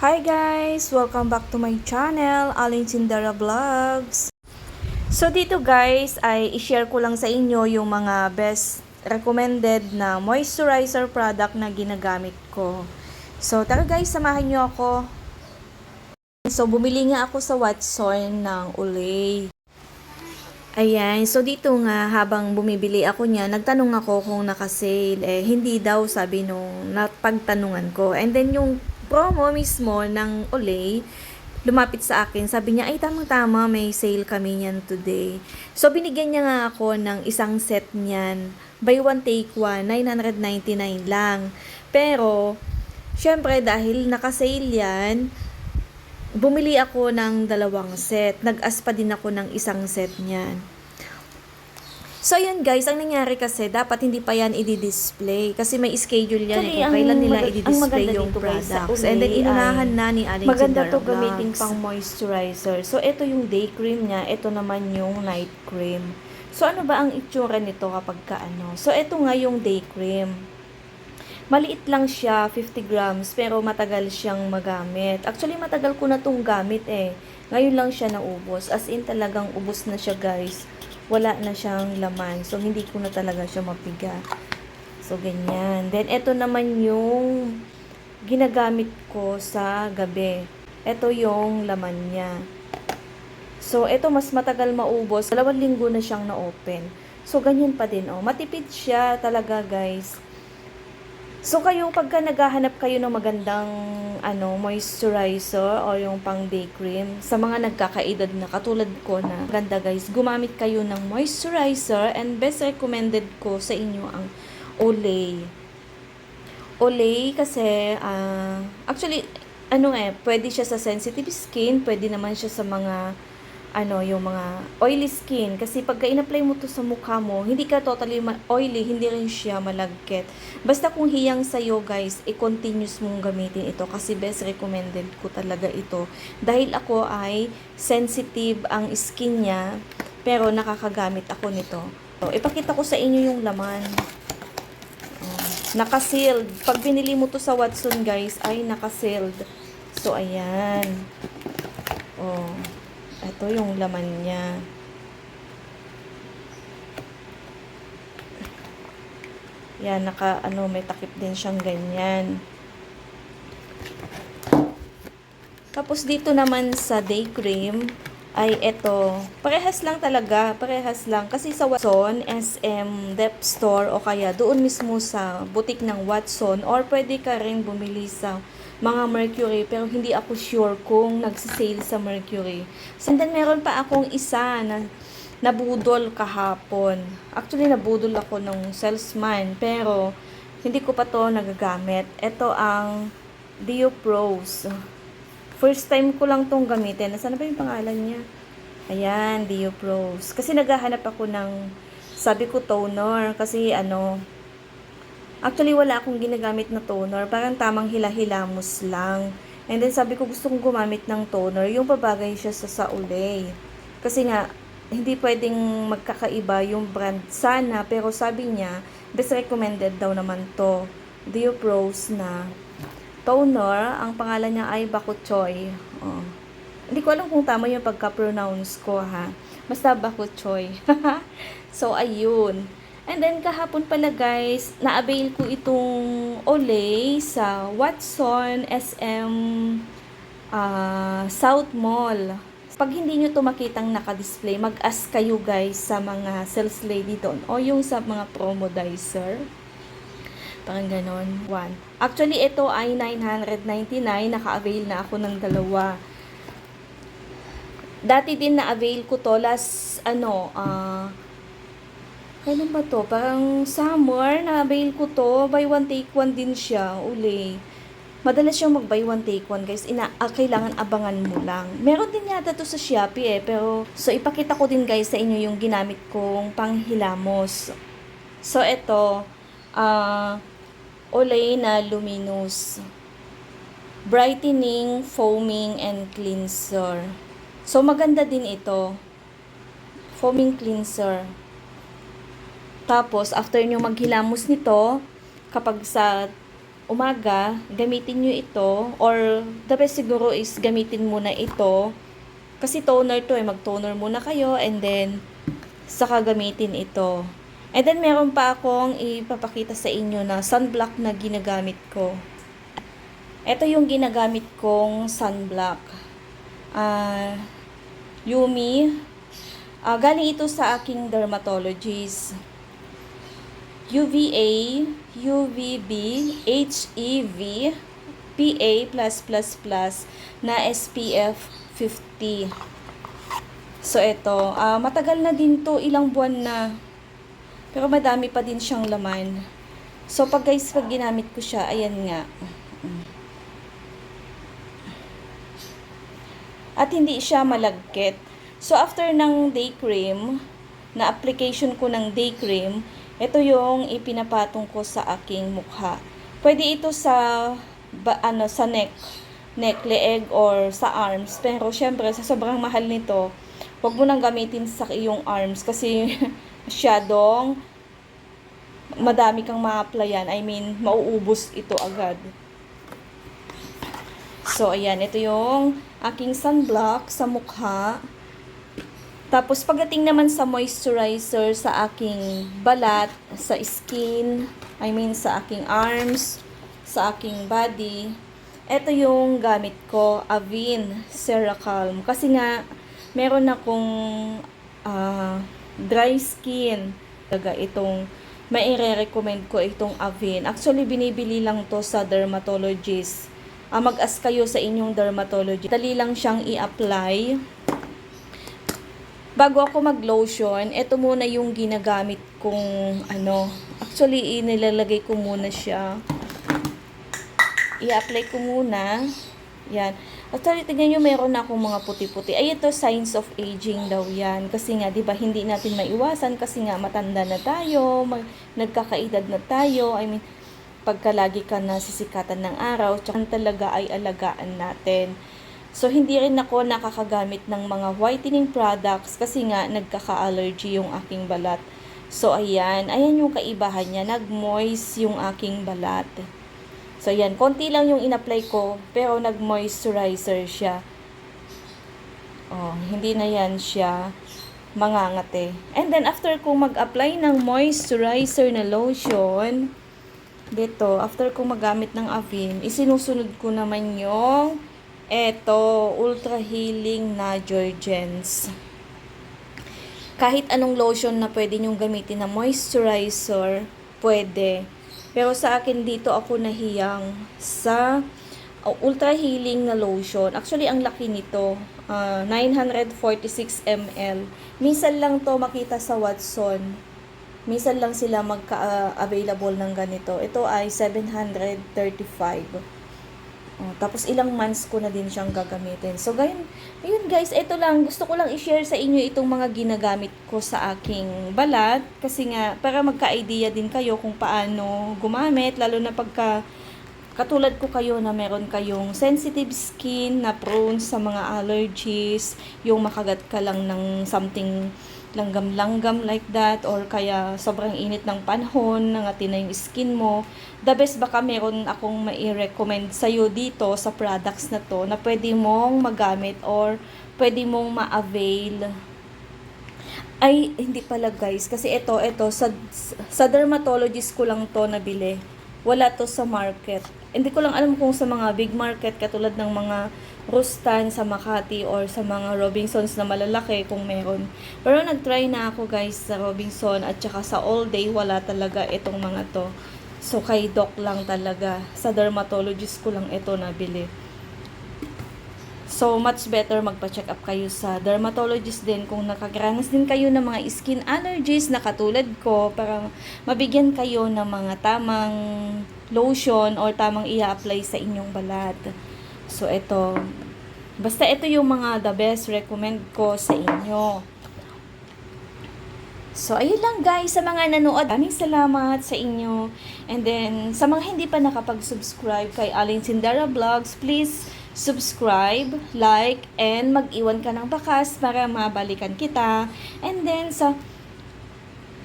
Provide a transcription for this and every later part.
Hi guys! Welcome back to my channel, Aling Cindera Vlogs. So dito guys, ay i-share ko lang sa inyo yung mga best recommended na moisturizer product na ginagamit ko. So tara guys, samahan nyo ako. So bumili nga ako sa Watson ng Olay. Ayan, so dito nga habang bumibili ako niya, nagtanong ako kung naka-sale. Eh, hindi daw sabi nung napagtanungan ko. And then yung promo mismo ng Olay, lumapit sa akin. Sabi niya, ay tamang-tama, may sale kami niyan today. So binigyan niya nga ako ng isang set niyan. Buy one, take one, 999 lang. Pero, syempre dahil naka-sale yan, bumili ako ng dalawang set. Nag-as pa din ako ng isang set niyan. So, yun guys, ang nangyari kasi, dapat hindi pa yan i-display. Kasi may schedule yan Actually, eh, kung ang kailan nila i-display yung dito, products. And then, inunahan na ni Aling Maganda to gamitin pang moisturizer. So, ito yung day cream niya. Ito naman yung night cream. So, ano ba ang itsura nito kapag ka ano? So, ito nga yung day cream. Maliit lang siya, 50 grams, pero matagal siyang magamit. Actually, matagal ko na tong gamit eh. Ngayon lang siya naubos. As in, talagang ubos na siya, guys. Wala na siyang laman. So, hindi ko na talaga siya mapiga. So, ganyan. Then, ito naman yung ginagamit ko sa gabi. Ito yung laman niya. So, ito mas matagal maubos. Dalawang linggo na siyang na-open. So, ganyan pa din, oh. Matipid siya talaga, guys. So, kayo, pagka naghahanap kayo ng magandang, ano, moisturizer o yung pang day cream, sa mga nagkakaedad na katulad ko na ganda, guys, gumamit kayo ng moisturizer and best recommended ko sa inyo ang Olay. Olay kasi, ah, actually, ano eh, pwede siya sa sensitive skin, pwede naman siya sa mga, ano, yung mga oily skin. Kasi pagka in-apply mo to sa mukha mo, hindi ka totally oily, hindi rin siya malagkit. Basta kung hiyang sa'yo, guys, i-continuous mong gamitin ito kasi best recommended ko talaga ito. Dahil ako ay sensitive ang skin niya, pero nakakagamit ako nito. So, ipakita ko sa inyo yung laman. Oh, naka-sealed. Pag binili mo to sa Watson, guys, ay naka-sealed. So, ayan. Oh, ito yung laman niya. Yan, naka, ano, may takip din siyang ganyan. Tapos, dito naman sa day cream, ay ito. Parehas lang talaga. Parehas lang. Kasi sa Watson, SM, Dep Store, o kaya doon mismo sa butik ng Watson, or pwede ka rin bumili sa mga Mercury, pero hindi ako sure kung nagsisale sa Mercury. And then, meron pa akong isa na nabudol kahapon. Actually, nabudol ako ng salesman, pero hindi ko pa to nagagamit. Ito ang Dio Pros. First time ko lang tong gamitin. Nasaan na ba yung pangalan niya? Ayan, Dio Pros. Kasi naghahanap ako ng, sabi ko toner. Kasi ano, actually wala akong ginagamit na toner. Parang tamang hila-hilamos lang. And then sabi ko gusto kong gumamit ng toner. Yung babagay siya sa sa Olay. Kasi nga, hindi pwedeng magkakaiba yung brand sana. Pero sabi niya, best recommended daw naman to. Dio Pros na toner. Ang pangalan niya ay Bakuchoy. Oh. Hindi ko alam kung tama yung pagka-pronounce ko ha. Basta Bakuchoy. so, ayun. And then, kahapon pala guys, na-avail ko itong Olay sa Watson SM ah, South Mall. Pag hindi nyo to makitang nakadisplay, mag-ask kayo guys sa mga sales lady doon o yung sa mga promodizer. Parang ganon. One. Actually, ito ay 999. Naka-avail na ako ng dalawa. Dati din na-avail ko to last, ano, ah, kailan ba to? Parang summer, na-avail ko to. Buy one, take one din siya. Uli. Madalas siyang mag buy one, take one, guys. Ina, ah, kailangan abangan mo lang. Meron din yata to sa Shopee eh. Pero, so ipakita ko din guys sa inyo yung ginamit kong panghilamos. So, ito, ah, Olay na Luminous. Brightening, foaming, and cleanser. So, maganda din ito. Foaming cleanser. Tapos, after nyo maghilamos nito, kapag sa umaga, gamitin nyo ito or the best siguro is gamitin muna ito kasi toner to eh, mag-toner muna kayo and then saka gamitin ito. And then meron pa akong ipapakita sa inyo na sunblock na ginagamit ko. Ito yung ginagamit kong sunblock. Ah, Yumi. Ah, galing ito sa aking dermatologist. UVA, UVB, HEV, PA+++ na SPF 50. So, ito. ah matagal na din to ilang buwan na. Pero madami pa din siyang laman. So, pag guys, pag ginamit ko siya, ayan nga. At hindi siya malagkit. So, after ng day cream, na application ko ng day cream, ito yung ipinapatong ko sa aking mukha. Pwede ito sa ba, ano sa neck, neck, leeg or sa arms. Pero syempre sa sobrang mahal nito, wag mo nang gamitin sa iyong arms kasi masyadong madami kang ma-applyan. I mean, mauubos ito agad. So, ayan. Ito yung aking sunblock sa mukha. Tapos, pagdating naman sa moisturizer sa aking balat, sa skin, I mean, sa aking arms, sa aking body, ito yung gamit ko, Avene Ceracalm. Kasi nga, meron akong ah, dry skin. Talaga itong maire-recommend ko itong Avene. Actually, binibili lang to sa dermatologist. Ah, mag-ask kayo sa inyong dermatologist. Dali lang siyang i-apply. Bago ako mag-lotion, ito muna yung ginagamit kong ano. Actually, inilalagay ko muna siya. I-apply ko muna. Yan. Actually, tignan nyo, meron na akong mga puti-puti. Ay, ito, signs of aging daw yan. Kasi nga, di ba, hindi natin maiwasan kasi nga, matanda na tayo, mag, nagkakaedad na tayo. I mean, pagka lagi ka nasisikatan ng araw, tsaka talaga ay alagaan natin. So, hindi rin ako nakakagamit ng mga whitening products kasi nga, nagkaka-allergy yung aking balat. So, ayan. Ayan yung kaibahan niya. Nag-moist yung aking balat. So, yan. Konti lang yung in-apply ko, pero nag-moisturizer siya. Oh, hindi na yan siya mangangate. And then, after ko mag-apply ng moisturizer na lotion, dito, after ko magamit ng Avene, isinusunod ko naman yung eto, Ultra Healing na Jorgens. Kahit anong lotion na pwede nyong gamitin na moisturizer, pwede. Pero sa akin dito ako nahiyang sa uh, Ultra Healing na lotion. Actually, ang laki nito. ah, 946 ml. Minsan lang to makita sa Watson. Minsan lang sila magka-available ng ganito. Ito ay 735. Oh, tapos ilang months ko na din siyang gagamitin. So, ganyan, ayun guys, ito lang. Gusto ko lang i-share sa inyo itong mga ginagamit ko sa aking balat. Kasi nga, para magka-idea din kayo kung paano gumamit. Lalo na pagka, katulad ko kayo na meron kayong sensitive skin na prone sa mga allergies. Yung makagat ka lang ng something langgam-langgam like that or kaya sobrang init ng panahon, nangati na yung skin mo, the best baka meron akong mai-recommend sa'yo dito sa products na to na pwede mong magamit or pwede mong ma-avail. Ay, hindi pala guys, kasi ito, ito, sa, sa dermatologist ko lang to nabili. Wala to sa market. Hindi ko lang alam kung sa mga big market, katulad ng mga Rustan sa Makati or sa mga Robinsons na malalaki kung meron. Pero nag-try na ako guys sa Robinson at saka sa All Day, wala talaga itong mga to. So, kay doc lang talaga. Sa dermatologist ko lang ito nabili. So, much better magpa-check up kayo sa dermatologist din kung nakakaranas din kayo ng mga skin allergies na katulad ko para mabigyan kayo ng mga tamang lotion or tamang i-apply sa inyong balat. So, ito. Basta ito yung mga the best recommend ko sa inyo. So, ayun lang guys sa mga nanood. Maraming salamat sa inyo. And then, sa mga hindi pa nakapag-subscribe kay Aling Sindara Vlogs, please subscribe, like, and mag-iwan ka ng bakas para mabalikan kita. And then, sa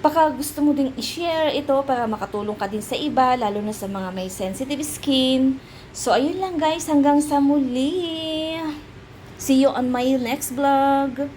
baka gusto mo ding i-share ito para makatulong ka din sa iba, lalo na sa mga may sensitive skin. So, ayun lang guys, hanggang sa muli. See you on my next vlog.